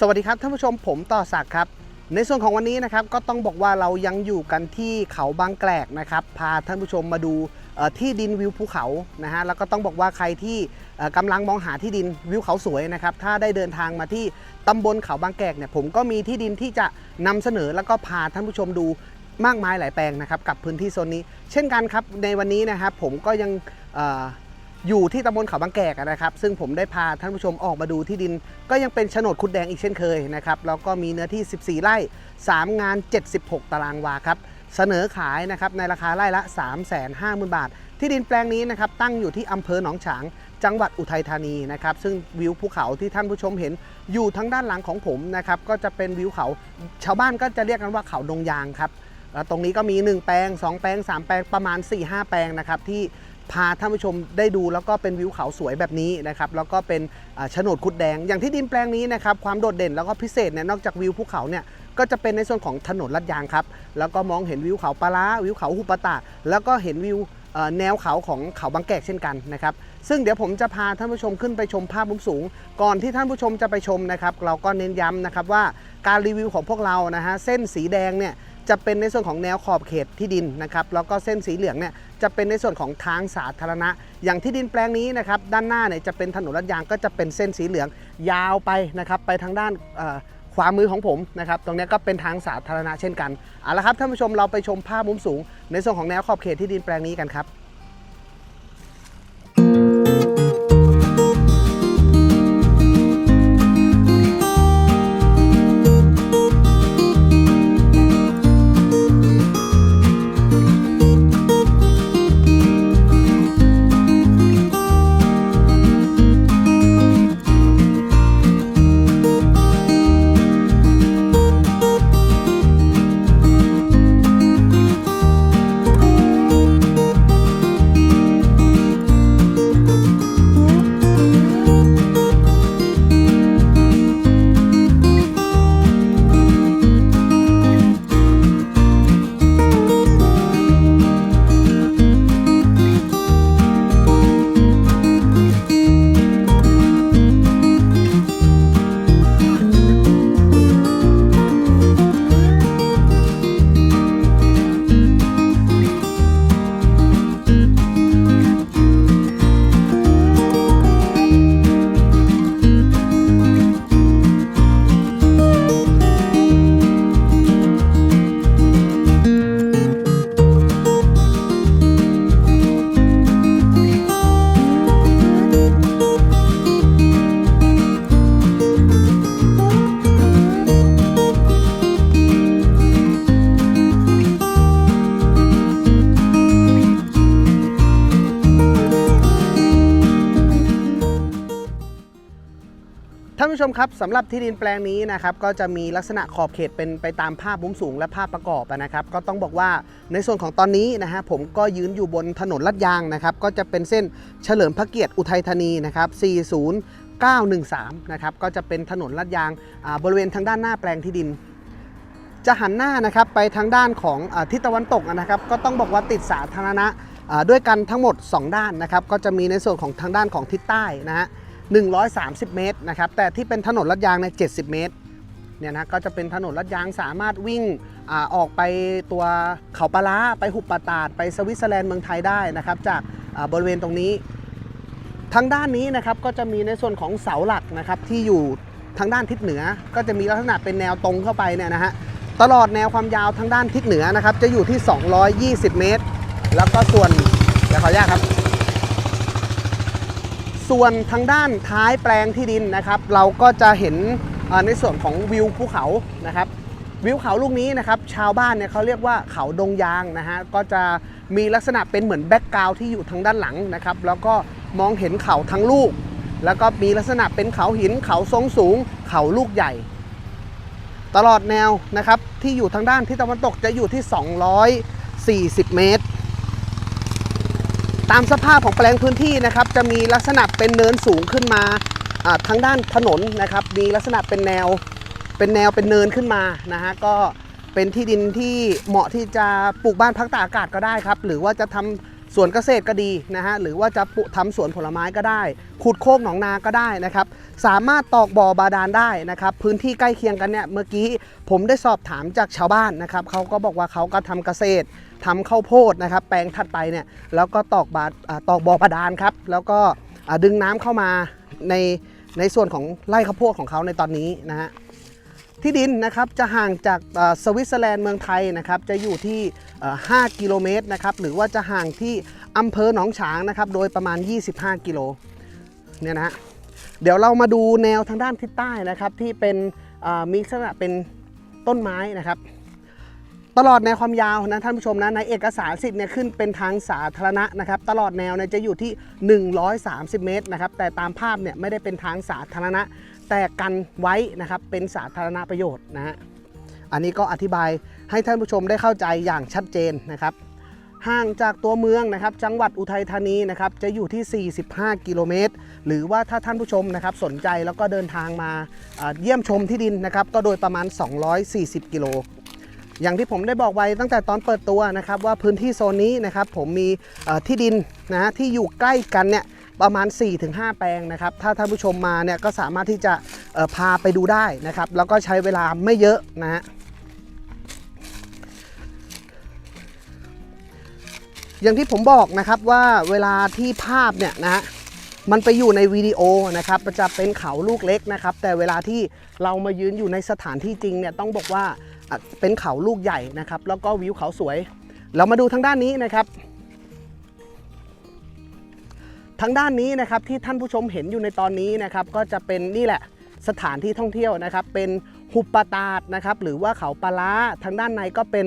สวัสดีครับท่านผู้ชมผมต่อศักดิ์ครับ ในส่วนของวันนี้นะครับก็ต้องบอกว่าเรายังอยู่กันที่เขาบางแกลกนะครับ พาท่านผู้ชมมาดูที่ดินวิวภูเขานะฮะแล้วก็ต้องบอกว่าใครที่เอ่อกำลังมองหาที่ดินวิวเขาสวยนะครับถ้าได้เดินทางมาที่ตำบลเขาบางแกลกเนี่ยผมก็มีที่ดินที่จะนำเสนอแล้วก็พาท่านผู้ชมดูมากมายหลายแปลงนะครับกับพื้นที่โซนนี้ เช่นกันครับในวันนี้นะครับผมก็ยัง อยู่ที่ตำบลเขาบางแกกนะครับ ซึ่งผมได้พาท่านผู้ชมออกมาดูที่ดิน ก็ยังเป็นโฉนดคุดแดงอีกเช่นเคยนะครับแล้วก็มีเนื้อที่ 14 ไร่ 3 งาน 76 ตารางวาครับเสนอขายนะครับในราคาไร่ละ 350,000 บาท ที่ดินแปลงนี้นะครับตั้งอยู่ที่อำเภอหนองฉาง จังหวัดอุทัยธานีนะครับซึ่งวิวภูเขาที่ท่านผู้ชมเห็นอยู่ทางด้านหลังของผมนะครับก็จะเป็นวิวเขา ชาวบ้านก็จะเรียกกันว่าเขาดงยางครับแล้วตรงนี้ก็มี 1 แปลง 2 แปลง 3 แปลงประมาณ 4-5 แปลงนะครับที่ พาท่านผู้ชมได้ดูแล้วก็เป็นวิวเขาสวยแบบนี้นะครับแล้วก็เป็นโฉนดคุดแดง อย่างที่ดินแปลงนี้นะครับความโดดเด่นแล้วก็พิเศษเนี่ยนอกจากวิวภูเขาเนี่ยก็จะเป็นในส่วนของถนนลาดยางครับแล้วก็มองเห็นวิวเขาปลาร้าวิวเขาหุบปะตาแล้วก็เห็นวิวแนวเขาของเขาบางแกกเช่นกันนะครับซึ่งเดี๋ยวผมจะพาท่านผู้ชมขึ้นไปชมภาพมุมสูง ก่อนที่ท่านผู้ชมจะไปชมนะครับ เราก็เน้นย้ำนะครับว่าการรีวิวของพวกเรานะฮะเส้นสีแดงเนี่ย จะเป็นในส่วนของแนวขอบเขตที่ดินนะครับแล้วก็เส้นสีเหลืองเนี่ยจะเป็นในส่วนของทางสาธารณะ อย่างที่ดินแปลงนี้นะครับด้านหน้าเนี่ยจะเป็นถนนลาดยางก็จะเป็นเส้นสีเหลือง ยาวไปนะครับไปทางด้านขวามือของผมนะครับตรงนี้ก็เป็นทางสาธารณะเช่นกันเอาละครับท่านผู้ชมเราไปชมภาพมุมสูง ในส่วนของแนวขอบเขตที่ดินแปลงนี้กันครับ ท่านผู้ชมครับสำหรับที่ดินแปลงนี้นะครับก็จะมีลักษณะขอบเขตเป็นไปตามภาพมุมสูงและภาพประกอบนะครับ ก็ต้องบอกว่าในส่วนของตอนนี้นะฮะผมก็ยืนอยู่บนถนนลาดยางนะครับ ก็จะเป็นเส้นเฉลิมพระเกียรติอุทัยธานีนะครับ 40913 นะครับก็จะเป็นถนนลาดยางอ่าบริเวณทางด้านหน้าแปลงที่ดิน จะหันหน้านะครับไปทางด้านของอาทิศตะวันตกนะครับ ก็ต้องบอกว่าติดสาธารณะด้วยกันทั้งหมด 2 ด้านนะครับ ก็จะมีในส่วนของทางด้านของทิศใต้นะฮะ 130 เมตรนะครับแต่ที่เป็นถนนลาดยางใน70 เมตรเนี่ยนะก็จะเป็นถนนลาดยางสามารถวิ่งอออกไปตัวเขาปลาไปหุบปะตาดไปสวิตเซอร์แลนด์เมืองไทยได้นะครับจากบริเวณตรงนี้ ทางด้านนี้นะครับก็จะมีในส่วนของเสาหลักนะครับที่อยู่ทางด้านทิศเหนือ ก็จะมีลักษณะเป็นแนวตรงเข้าไปเนี่ยนะฮะตลอดแนวความยาวทางด้านทิศเหนือนะครับจะอยู่ที่ 220 เมตร แล้วก็ส่วนเดี๋ยวขออนุญาตครับ ส่วนทางด้านท้ายแปลงที่ดินนะครับ เราก็จะเห็นในส่วนของวิวภูเขานะครับวิวเขาลูกนี้นะครับชาวบ้านเนี่ยเขาเรียกว่าเขาดงยางนะฮะก็จะมีลักษณะเป็นเหมือนแบ็กกราวที่อยู่ทางด้านหลังนะครับแล้วก็มองเห็นเขาทั้งลูก แล้วก็มีลักษณะเป็นเขาหินเขาทรงสูง เขาลูกใหญ่ ตลอดแนวนะครับที่อยู่ทางด้านทิศตะวันตกจะอยู่ที่ 240 เมตร ตามสภาพของแปลงพื้นที่นะครับจะมีลักษณะเป็นเนินสูงขึ้นมาอ่าทางด้านถนนนะครับ มีลักษณะเป็นแนวเป็นแนวเป็นเนินขึ้นมานะฮะก็เป็นที่ดินที่เหมาะที่จะปลูกบ้านพักตากอากาศก็ได้ครับ หรือว่าจะทำสวนเกษตรก็ดีนะฮะหรือว่าจะปลูกทำสวนผลไม้ก็ได้ ขุดโคกหนองนาก็ได้นะครับ สามารถตอกบ่อบาดาลได้นะครับ พื้นที่ใกล้เคียงกันเนี่ยเมื่อกี้ผมได้สอบถามจากชาวบ้านนะครับเขาก็บอกว่าเขาก็ทำเกษตร ทำข้าวโพดนะครับ แปลงถัดไปเนี่ยแล้วก็ตอกบาอ่าตอกบ่อบาดาลครับ แล้วก็ดึงน้ำเข้ามาในในส่วนของไร่ข้าวโพดของเขาในตอนนี้นะฮะที่ดินนะครับจะห่างจากสวิตเซอร์แลนด์เมืองไทยนะครับจะอยู่ที่ 5 กิโลเมตรนะครับหรือว่าจะห่างที่อำเภอหนองฉางนะครับโดยประมาณ 25 กิโลเนี่ยนะฮะเดี๋ยวเรามาดูแนวทางด้านทิศใต้นะครับที่เป็นมีลักษณะเป็นต้นไม้นะครับ ตลอดแนวความยาวนะท่านผู้ชมนะในเอกสารสิทธิ์เนี่ยขึ้นเป็นทางสาธารณะนะครับ ตลอดแนวเนี่ยจะอยู่ที่ 130 เมตรนะครับ แต่ตามภาพเนี่ยไม่ได้เป็นทางสาธารณะ แต่กันไว้นะครับเป็นสาธารณประโยชน์นะฮะอันนี้ก็อธิบายให้ท่านผู้ชมได้เข้าใจอย่างชัดเจนนะครับห่างจากตัวเมืองนะครับ จังหวัดอุทัยธานีนะครับจะอยู่ที่ 45 กิโลเมตร หรือว่าถ้าท่านผู้ชมนะครับสนใจแล้วก็เดินทางมาเอ่อเยี่ยมชมที่ดินนะครับ ก็โดยประมาณ 240 กิโล อย่างที่ผมได้บอกไว้ตั้งแต่ตอนเปิดตัวนะครับว่าพื้นที่โซนนี้นะครับผมมีที่ดินนะที่อยู่ใกล้กันเนี่ยประมาณ 4-5 แปลงนะครับ ถ้าท่านผู้ชมมาเนี่ยก็สามารถที่จะพาไปดูได้นะครับ แล้วก็ใช้เวลาไม่เยอะนะฮะอย่างที่ผมบอกนะครับว่าเวลาที่ภาพเนี่ยนะฮะมันไปอยู่ในวิดีโอนะครับมันจะเป็นเขาลูกเล็กนะครับ แต่เวลาที่เรามายืนอยู่ในสถานที่จริงเนี่ยต้องบอกว่า เป็นเขาลูกใหญ่นะครับ แล้วก็วิวเขาสวย เรามาดูทางด้านนี้นะครับ ทางด้านนี้นะครับที่ท่านผู้ชมเห็นอยู่ในตอนนี้นะครับ ก็จะเป็นนี่แหละสถานที่ท่องเที่ยวนะครับ เป็นหุบปะตาดนะครับหรือว่าเขาปลาร้าทางด้านในก็เป็น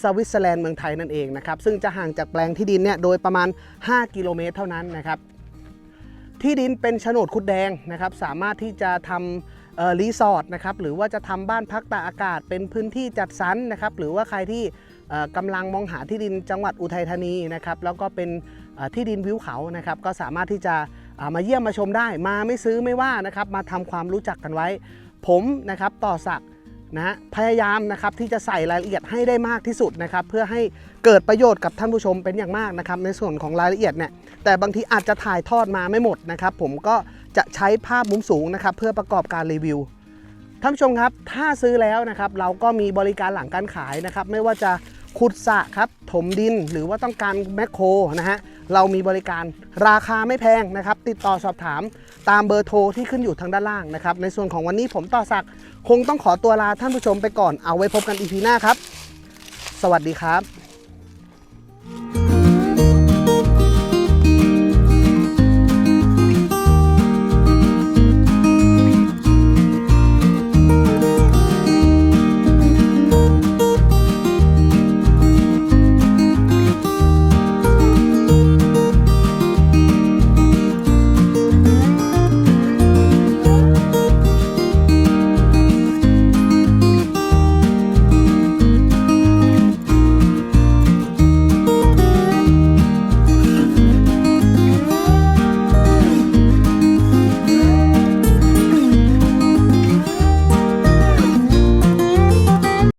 สวิตเซอร์แลนด์เมืองไทยนั่นเองนะครับ ซึ่งจะห่างจากแปลงที่ดินเนี่ยโดยประมาณ 5 กิโลเมตรเท่านั้นนะครับ ที่ดินเป็นโฉนดคุดแดงนะครับ สามารถที่จะทำเอ่อ รีสอร์ทนะครับหรือว่าจะทำบ้านพักตากอากาศเป็นพื้นที่จัดสรรนะครับหรือว่าใครที่เอ่อกำลังมองหาที่ดินจังหวัดอุทัยธานีนะครับแล้วก็เป็นที่ดินวิวเขานะครับก็สามารถที่จะามาเยี่ยมมาชมได้ มาไม่ซื้อไม่ว่านะครับมาทำความรู้จักกันไว้ ผมนะครับต่อศักนะพยายามนะครับที่จะใส่รายละเอียดให้ได้มากที่สุดนะครับเพื่อให้เกิดประโยชน์กับท่านผู้ชมเป็นอย่างมากนะครับในส่วนของรายละเอียดเนี่ยแต่บางทีอาจจะถ่ายทอดมาไม่หมดนะครับผมก็ จะใช้ภาพมุมสูงนะครับเพื่อประกอบการรีวิวท่านผู้ชมครับถ้าซื้อแล้วนะครับเราก็มีบริการหลังการขายนะครับไม่ว่าจะขุดสระครับถมดินหรือว่าต้องการแมคโครนะฮะเรามีบริการราคาไม่แพงนะครับ ติดต่อสอบถามตามเบอร์โทรที่ขึ้นอยู่ทางด้านล่างนะครับ ในส่วนของวันนี้ผมต่อศักดิ์คงต้องขอตัวลาท่านผู้ชมไปก่อนเอาไว้พบกันอีพีหน้าครับ สวัสดีครับ